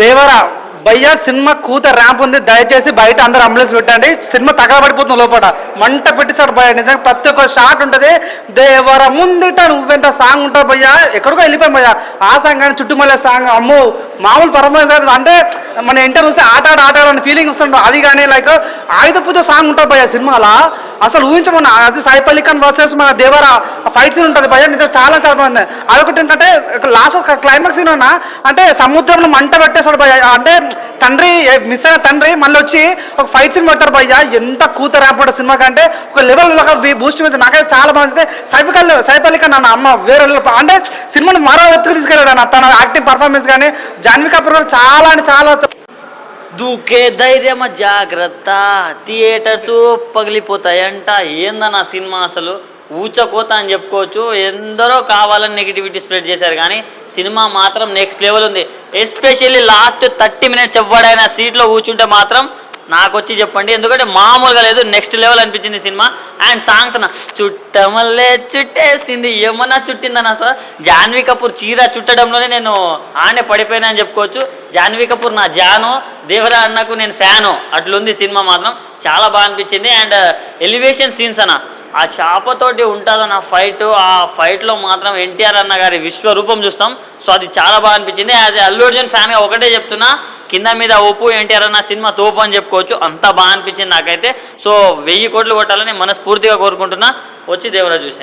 దేవరా భయ్య సినిమా కూత ర్యాంప్ ఉంది. దయచేసి బయట అందరు అంబులెన్స్ పెట్టండి. సినిమా తగలబడిపోతుంది లోపల. మంట పెట్టిస్తాడు భయ్య నిజంగా ప్రతి ఒక్క షాట్ ఉంటుంది. దేవర ముందుట నువ్వెంత సాంగ్ ఉంటావు భయ్య? ఎక్కడికో వెళ్ళిపోయాం భయ్య. ఆ సాంగ్ కానీ చుట్టుమల్లే సాంగ్ అమ్మో మామూలు పర్ఫార్మెన్స్ అంటే మన ఇంటర్ చూస్తే ఆట ఆడ ఆట ఆడని ఫీలింగ్ వస్తుంది అది కానీ లైక్ ఆయుధ పూజ సాంగ్ ఉంటుంది భయ సినిమాలో. అసలు ఊహించమన్నా అది సైఫ్ అలీ ఖాన్ వర్సెస్ మన దేవరా ఫైట్ సీన్ ఉంటుంది భయ నిజం చాలా చాలా బాగుంది. అదొకటి ఏంటంటే లాస్ట్ ఒక క్లైమాక్స్ సీన్ అన్న అంటే సముద్రంలో మంట పెట్టేస్తాడు భయ అంటే తండ్రి మిస్ అయిన తండ్రి మళ్ళీ వచ్చి ఒక ఫైట్ సీన్ పెడతారు భయ్య. ఎంత కూత ర్యాంప్ సినిమా కంటే ఒక లెవెల్ బూస్ట్ మీద నాకైతే చాలా బాగుంది సైఫ్ అలీ సైఫ్ అలీ ఖాన్ అమ్మ వేరే అంటే సినిమాని మరో ఎత్తుకు తీసుకెళ్ళాడు తన యాక్టింగ్ పర్ఫార్మెన్స్ కానీ జాన్వి కపూర్ కూడా చాలా అంటే చాలా దూకే ధైర్యమ జాగ్రత్త థియేటర్స్ పగిలిపోతాయంట. ఏందన్న సినిమా అసలు? ఊచకోత అని చెప్పుకోవచ్చు. ఎందరో కావాలని నెగిటివిటీ స్ప్రెడ్ చేశారు కానీ సినిమా మాత్రం నెక్స్ట్ లెవెల్ ఉంది. ఎస్పెషల్లీ లాస్ట్ థర్టీ మినిట్స్ ఎవడైనా సీట్లో కూర్చుంటే మాత్రం నాకు వచ్చి చెప్పండి. ఎందుకంటే మామూలుగా లేదు నెక్స్ట్ లెవెల్ అనిపించింది సినిమా. అండ్ సాంగ్స్ అన్న చుట్టమల్లే చుట్టేసింది ఏమన్నా చుట్టిందన్నా సార్? జాన్వీ కపూర్ చీర చుట్టడంలోనే నేను ఆనే పడిపోయినా అని చెప్పుకోవచ్చు. జాన్వీ కపూర్ నా జాను దేవరా అన్నకు నేను ఫ్యాను. అట్లుంది సినిమా మాత్రం. చాలా బాగా అనిపించింది. అండ్ ఎలివేషన్ సీన్స్ అన్న ఆ చేపతోటి ఉంటుందన్న ఫైట్ ఆ ఫైట్లో మాత్రం ఎన్టీఆర్ అన్న గారి విశ్వరూపం చూస్తాం. సో అది చాలా బాగా అనిపించింది. యాజ్ అల్లు అర్జున్ ఫ్యాన్గా ఒకటే చెప్తున్నా కింద మీద ఒప్పు ఎన్టీఆర్ అన్న సినిమా తోపు అని చెప్పుకోవచ్చు. అంత బాగా అనిపించింది నాకైతే. సో వెయ్యి కోట్లు కొట్టాలని మనస్ఫూర్తిగా కోరుకుంటున్నా. వచ్చి దేవరా చూసాను